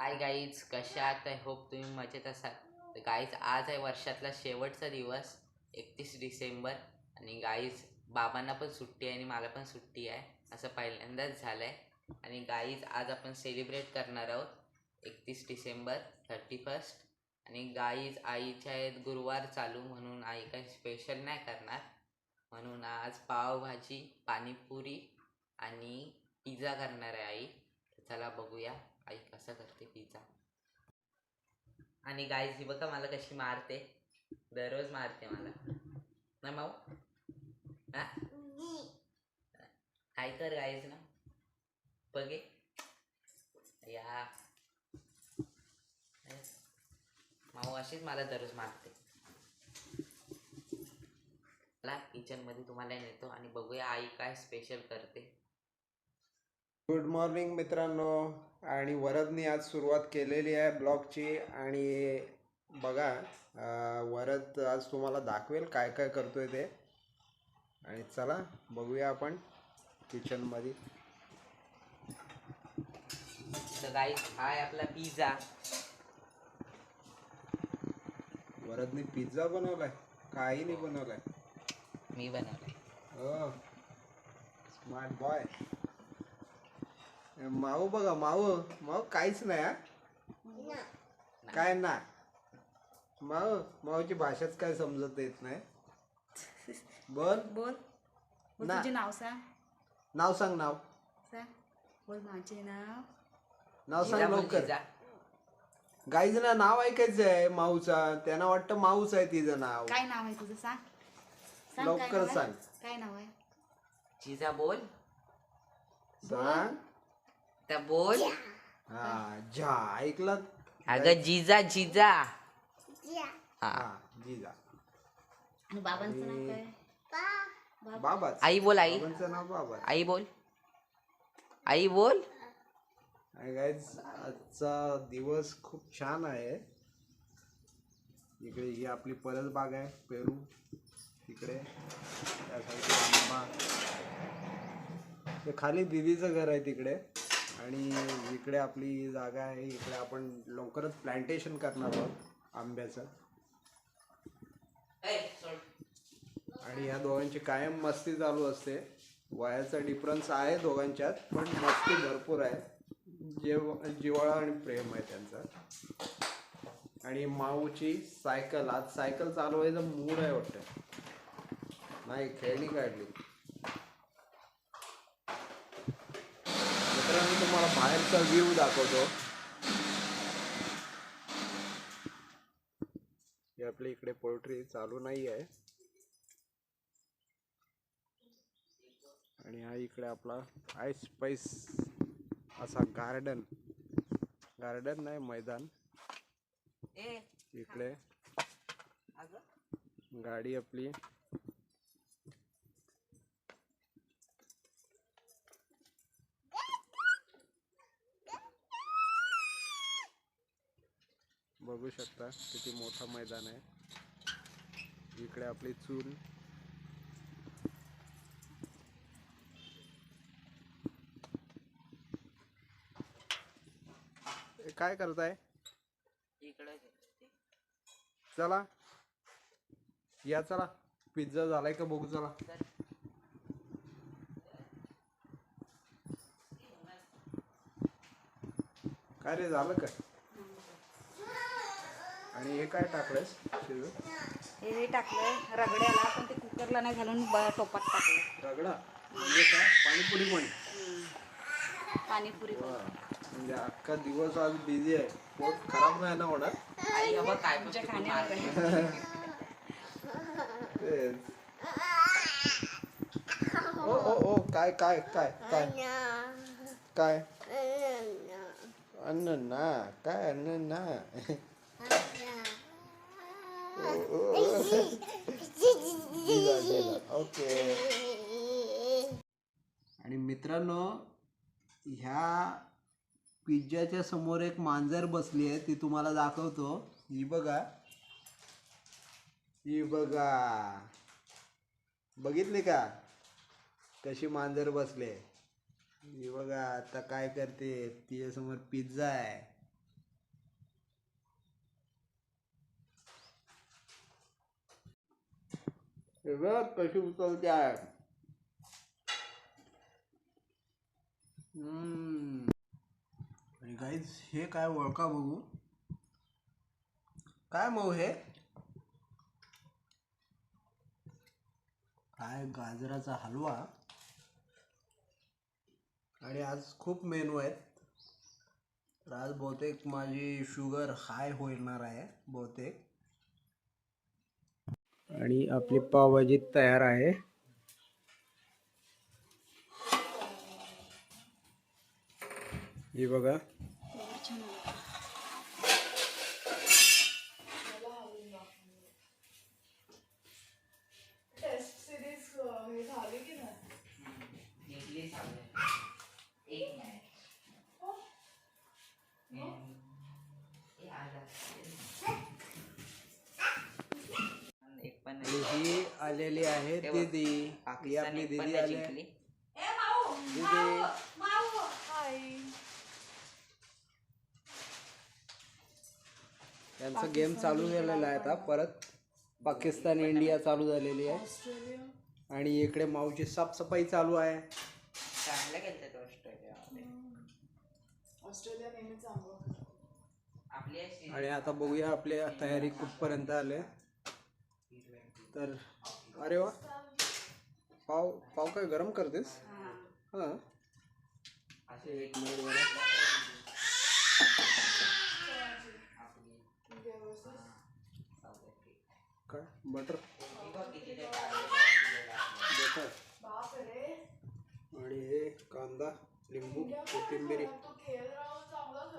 Hi guys कशा आहात? I hope तुम्ही मजेत असाल. तर गाईज आज आहे वर्षातला शेवटचा दिवस एकतीस डिसेंबर. आणि गाईज बाबांना पण सुट्टी आहे आणि मला पण सुट्टी आहे. असं पहिल्यांदाच झालं आहे आणि गाईज आज आपण सेलिब्रेट करणार आहोत एकतीस डिसेंबर थर्टी फर्स्ट आणि गाईज आईच्या आहेत गुरुवार चालू म्हणून आई काही स्पेशल नाही करणार. म्हणून आज पावभाजी पाणीपुरी आणि पिझ्झा करणार आहे आई. चला बघूया. आई कसं करते पिझ्झा आणि गाईज ही बघा मला कशी मारते. दररोज मारते मला. ना माऊ? हा? काय कर गाईज ना? बघे. या. माऊ अशीच मला दररोज मारते. मला किचनमध्ये तुम्हाला नेतो आणि बघूया आई काय स्पेशल करते. गुड मॉर्निंग मित्रांनो. आणि वरदनी आज सुरुवात केलेली आहे ब्लॉगची. आणि बघा वरद आज तुम्हाला दाखवेल काय काय करतोय ते. आणि चला बघूया आपण किचनमध्ये तर हा आहे आपला पिझ्झा वरदनी पिझ्झा बनवलाय? काही नाही बनवलाय. मी बनवलाय. हो. स्मार्ट बॉय माऊ बघा माऊ माऊ काहीच नाही हा? काय ना? माऊ माऊची भाषाच काय समजत येत नाही. बोल. बोल. बोल ना. तुझे नाव सांग. नाव सांग नाव. सांग. बोल माझे नाव. नाव सांग लवकर. ना नाव ऐकायचं आहे माऊचा. त्यांना वाटतं माऊच आहे तिचं नाव. काय नाव आहे तुझं? सांग. सांग काय लवकर नाव आहे? सांग. काय नाव आहे? चिझा बोल. सांग. तर बोल. हा झा ऐकलं? अगं जिजा जिजा. हा. हा जिजा. आणि बाबांचं नाव काय? बाबाच. आई बोल आई. बाबांचं नाव बाबा आई बोल. आई बोल. आणि आजचा दिवस खूप छान आहे. इकडे ही आपली परस बाग आहे पेरू. तिकडे त्या साईडला आंबा. ते खाली दिदीचं घर आहे तिकडे. आणि इकडे आपली जागा आहे इकडे आपण लवकरच प्लांटेशन करणार आहोत आंब्याचं. आणि या दोघांची कायम मस्ती चालू असते. वयाचा डिफरन्स आहे दोघांच्यात पण मस्ती भरपूर आहे. जेव जिव्हाळा आणि प्रेम आहे त्यांचा. आणि माऊची सायकल आज सायकल चालवायचा मूड आहे वाटतं. नाही खेळणी काढली मित्रांनो तुम्हाला बाहेरचा व्ह्यू दाखवतो. हे आपल्या इकडे पोल्ट्री चालू नाही आहे. आणि हा इकडे आपला आय स्पाइस असा गार्डन गार्डन नाही मैदान. इकडे गाडी आपली बघू शकता किती मोठं मैदान आहे. इकडे आपली चूल. काय करताय? चला. या चला. पिझ्झा झालाय का बघू चला. काय रे झालं का आणि हे काय टाकलंयस? शिजत हे हे टाकलं रगड्याला. पण ते कुकरला नाही घालून ब- टोपात टाकलं रगडा? म्हणजे काय? पाणीपुरी पण? पाणीपुरी वा. म्हणजे अख्खा दिवस आज बिझी आहे. पोट खराब नाही ना होणार? आई काय पण खाण्यावर. तेच. ओ ओ ओ काय काय काय काय? काय? अन्न ना. काय अन्न ना? ओके आणि मित्रांनो ह्या पिझ्झाच्या समोर एक मांजर बसली आहे ती तुम्हाला दाखवतो. ही बघा. ही बघा. बघितली का? कशी मांजर बसले ही बघा आता काय करते? तिच्यासमोर पिझ्झा आहे. हे कशी उचलते आहे? हम्म. गाईज हे काय ओळखा बघू. काय मऊ हे? काय गाजराचा हलवा. आणि आज खूप मेनू आहेत. तर आज बहुतेक माझी शुगर हाय होणार आहे बहुतेक. आणि आपली पावभाजी तयार आहे. ही बघा. हो, निघली सावली. एक नाही. हम्म. हे आला. एक पण आणि नाही. ही आलेली आहे दीदी. ही आपली पण दीदी आली. दीदी. त्यांचा गेम चालू झालेला आहे आता परत पाकिस्तान इंडिया चालू झालेली आहे. आणि इकडे माऊची साफसफाई चालू आहे. चांगलं केलं ऑस्ट्रेलियामध्ये आपली अशी आणि आता बघूया आपल्या तयारी कुठपर्यंत आले. तर अरे वा. पाव पाव काय गरम करतेस? हां. अशी एक मिनिट बरं काय? बटर बटर आणि हे कांदा लिंबू कोथिंबिरी.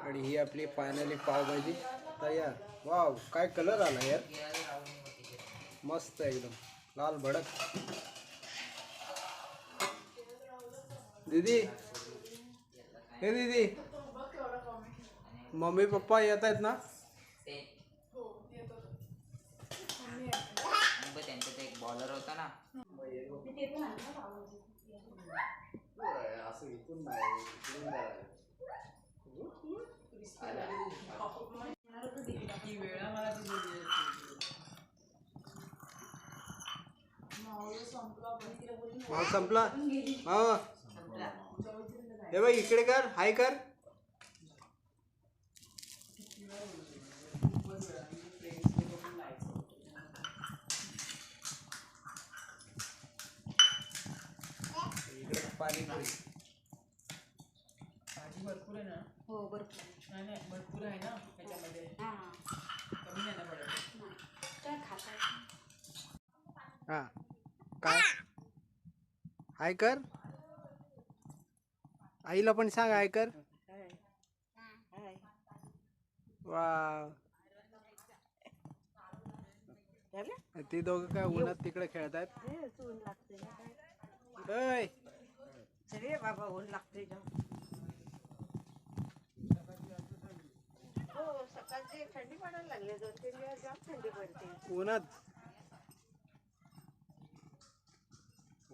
आणि ही आपली फायनली पावभाजी तयार. वाव काय कलर आला यार. मस्त एकदम. लाल भडक. दीदी. हे दीदी. मम्मी पप्पा येत आहेत ना? ते आणि बघ त्यांचा एक बॉलर होता ना असं माव संपला. माव हे बघ इकडे कर हाय कर. भाजी भरपूर आहे. ना हो भरपूर नाही नाही भरपूर आहे ना त्याच्यामध्ये. हा. कमी नाही ना पडत. हा. हाय कर आईला पण सांग हाय कर वा ती दोघं काय उन्हात तिकडे सगळे बाबा ऊन लागते हो थंडी पडायला लागली. दोन तीन दिवस जाम थंडी पडते. उन्हात?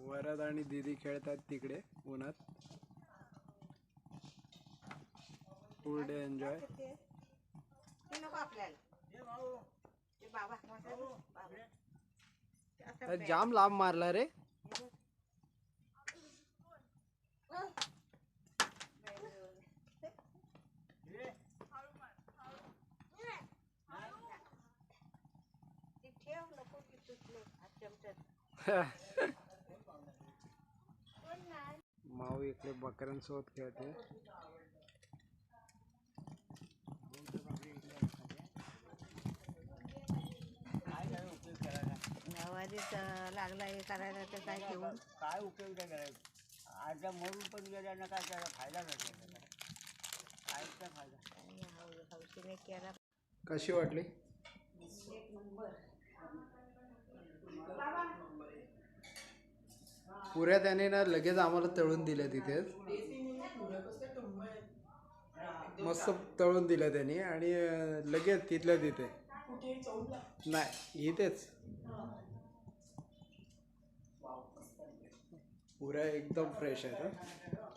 वरद आणि दीदी खेळतात तिकडे उन्हात. फुल डे एन्जॉय जाम लांब मारला रे ती ठेव नको की तुटले हात चमच्यात माऊ इकडे बकऱ्यांसोबत खेळते नवारीत लागला हे करायला तर काय घेऊन काय उपयोग नाही करायचा. आता मरून पण गेल्यानं काय त्याला फायदा नाही त्याचा. काहीच काय फायदा. हौशीने केला. कशी वाटली? पुऱ्या त्याने ना लगेच आम्हाला तळून दिल्या तिथेच. मस्त तळून दिल्या त्यांनी आणि लगेच तिथल्या तिथे. नाही इथेच. पुऱ्या एकदम फ्रेश आहेत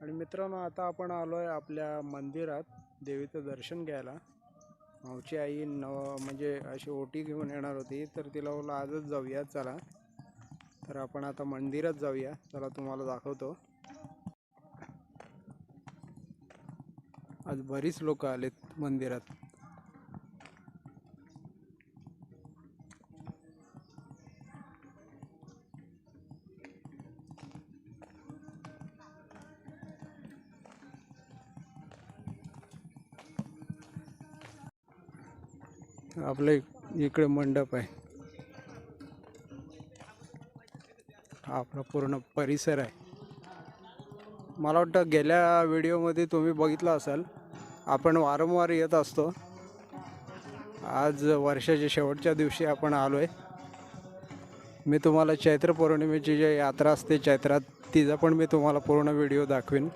आणि मित्रांनो आता आपण आलो आहे आपल्या मंदिरात देवीचं दर्शन घ्यायला. मावची आई न म्हणजे अशी ओटी घेऊन येणार होती तर तिला बोला आजच जाऊया चला. तर आपण आता मंदिरात जाऊया. चला तुम्हाला दाखवतो. आज बरीच लोक आलेत मंदिरात. आपले इकडे मंडप आहे. आपला पूर्ण परिसर आहे. मला वाटतं गेल्या व्हिडिओमध्ये तुम्ही बघितलं असाल आपण वारंवार येत असतो. आज वर्षाच्या शेवटच्या दिवशी आपण आलो आहे मी तुम्हाला चैत्र पौर्णिमेची जी यात्रा असते चैत्रात तिचा पण मी तुम्हाला पूर्ण व्हिडिओ दाखवीन.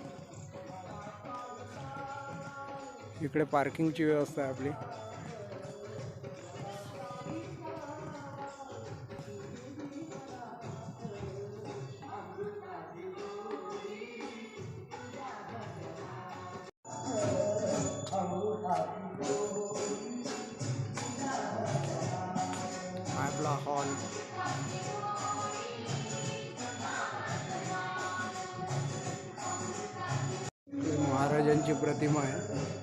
इकडे पार्किंगची व्यवस्था आहे आपली. राजांची प्रतिमा आहे.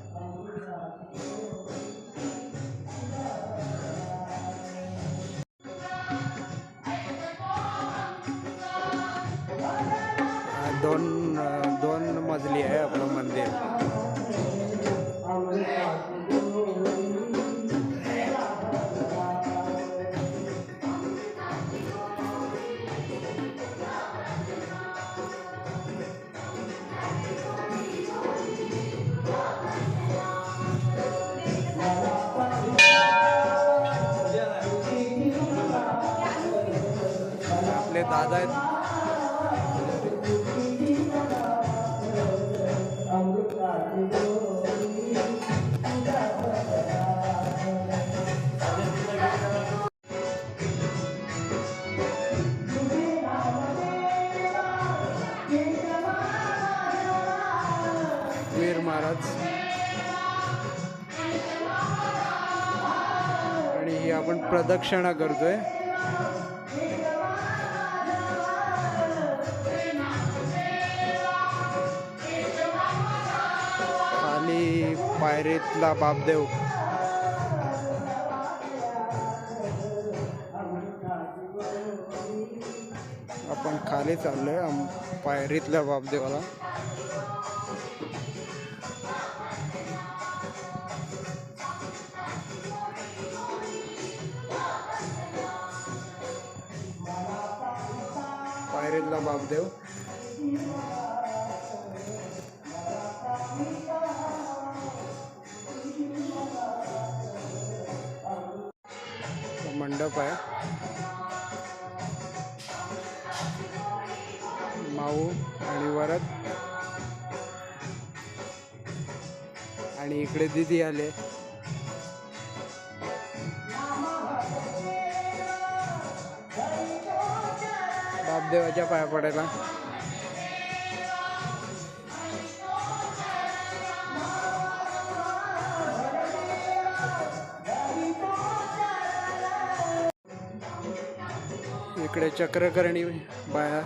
आहेत दादा आहेत. वीर महाराज. आणि ही आपण प्रदक्षिणा करतोय. पायरीतला बापदेव. आपण खाली चाललोय पायरीतल्या बापदेवाला. पायरीतला बापदेव. इकडे दिदी आले. बापदेवाच्या पाया पडायला. इकडे चक्रकर्णी बाया.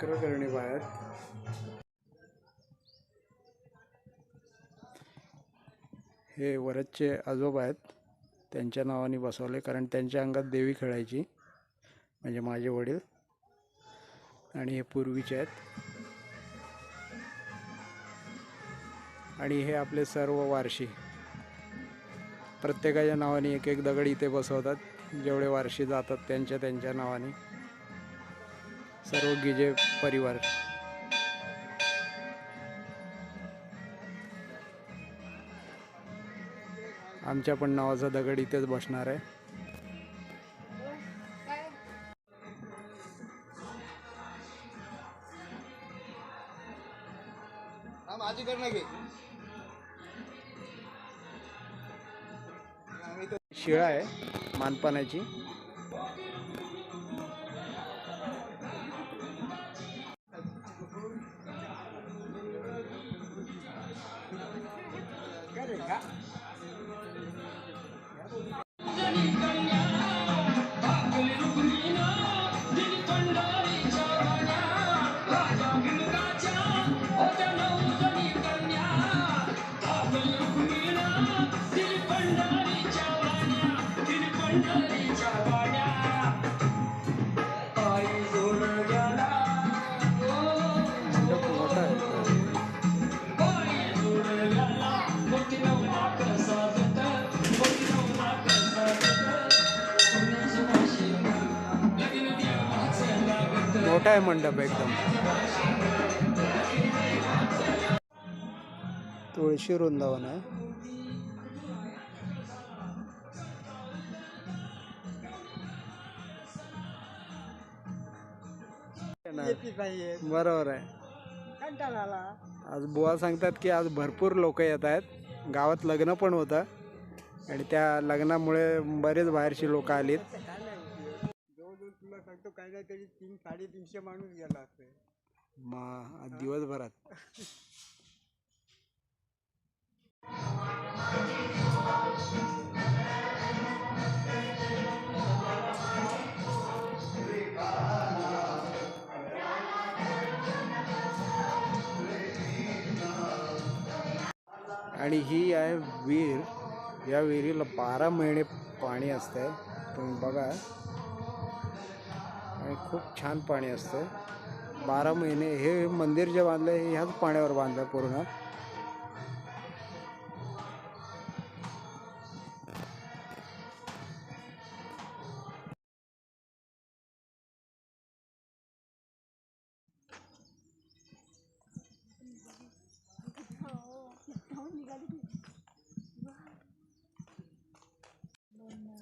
चक्रकर्णी बाहेर हे वरदचे आजोबा आहेत. त्यांच्या नावाने बसवले कारण त्यांच्या अंगात देवी खेळायची म्हणजे माझे वडील. आणि हे पूर्वीचे आहेत. आणि हे आपले सर्व वारशी. प्रत्येकाच्या नावाने एक एक दगड इथे बसवतात. जेवढे वारशी जातात त्यांच्या त्यांच्या नावाने. सर्व गिजे परिवार. आमच्या पण नावाचा दगड इथेच बसणार आहे. शिळा आहे मानपानाची मोठा आहे मंडप एकदम? तुळशी वृंदावन आहे. बरोबर आहे. आज बुवा सांगतात की आज भरपूर लोक येत आहेत. गावात लग्न पण होतं. आणि त्या लग्नामुळे बरेच बाहेरची लोक आलीत. जवळजवळ तुला सांगतो काय नाही तरी तीन साडेतीनशे माणूस गेला असते मा दिवसभरात. आणि ही आहे विहीर. या विहिरीला बारा महिने पाणी असतंय. तुम्ही बघा. आणि खूप छान पाणी असतं. बारा महिने हे मंदिर जे बांधलं हे ह्याच पाण्यावर बांधलं पूर्ण.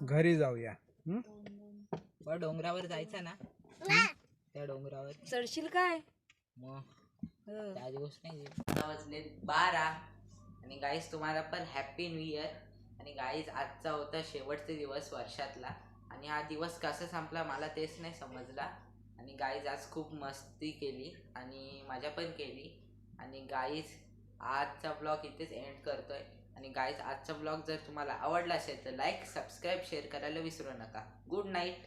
घरी जाऊया. हं? बरं डोंगरावर जायचं ना? त्या डोंगरावर. चढशील काय? मग. हं. त्या दिवस नाही. वाजले बारा. आणि गाईज तुम्हाला पण हॅपी न्यू इयर आणि गाईज आजचा होता शेवटचा दिवस वर्षातला. आणि हा दिवस कसा संपला मला तेच नाही समजला. आणि गाईज आज खूप मस्ती केली. आणि मजा पण केली. आणि गाईज आजचा ब्लॉग इथेच एंड करतोय. आणि गाईज आजचा ब्लॉग जर तुम्हाला आवडला असेल तर लाईक सबस्क्राईब शेअर करायला विसरू नका. Good night